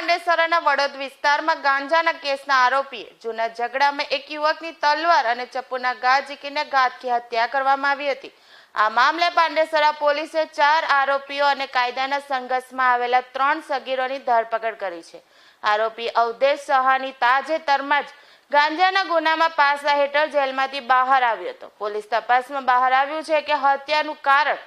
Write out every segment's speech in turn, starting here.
જિલ્લાના વડોદ વિસ્તારમાં ગાંજાના કેસના આરોપીએ જૂના ઝઘડામાં એક યુવકની તલવાર અને ચપ્પુના ઘા ઝીકીને ઘાતકી હત્યા કરવામાં આવી હતી. આ મામલે પાંડેસરા પોલીસે ચાર આરોપીઓ અને કાયદાના સંઘર્ષમાં આવેલા ત્રણ સગીરોની ધરપકડ કરી છે. આરોપી અવધેશ સહાની તાજેતરમાં જ ગાંજાના ગુનામાં પાસા હેઠળ જેલમાંથી બહાર આવ્યો હતો. પોલીસ તપાસમાં બહાર આવ્યું છે કે હત્યાનું કારણ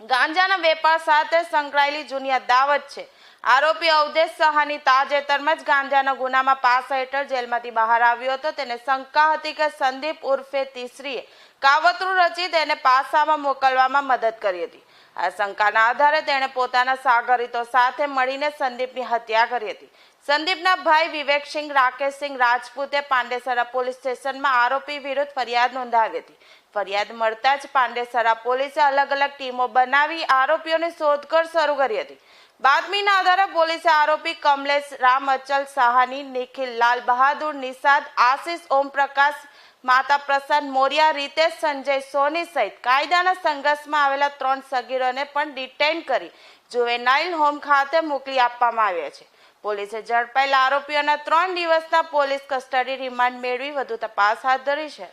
ગાંજાના વેપાર સાથે સંકળાયેલી જુનિયા દાવત છે. આરોપી અવધેશ સહાની તાજેતરમાં જ ગાંજાના ગુનામાં પાસા હેઠળ જેલમાંથી બહાર આવ્યો હતો. તેને શંકા હતી કે સંદીપ ઉર્ફે તીસરીએ કાવતરું રચી તેને પાસામાં મોકલવામાં મદદ કરી હતી. આ શંકાના આધારે તેણે પોતાના સાગરીતો સાથે મળીને સંદીપની હત્યા કરી હતી. સંદીપના ભાઈ વિવેકસિંહ રાકેશસિંહ રાજપૂતે પાંડેસરા પોલીસ સ્ટેશનમાં આરોપી વિરુદ્ધ ફરિયાદ નોંધાવી હતી. ફરિયાદ મળતા જ પાંડેસરા પોલીસે અલગ અલગ ટીમો બનાવી આરોપીઓની શોધખોળ શરૂ કરી હતી. બાતમીના આધારે પોલીસે આરોપી કમલેશ રામ અચલ સાહાની, નિખિલ લાલ બહાદુર નિષાદ, આશિષ ઓમપ્રકાશ, માતા પ્રસન્ન મોરિયા, રીતેશ, સંજય સોની સહિત કાયદાના સંઘર્ષમાં આવેલા ત્રણ સગીરોને પણ ડિટેન કરી જુવેનાઇલ હોમ ખાતે મોકલી આપવામાં આવ્યા છે. પોલીસે ઝડપાયેલા આરોપીઓના ત્રણ દિવસના પોલીસ કસ્ટડી રિમાન્ડ મેળવી વધુ તપાસ હાથ ધરી છે.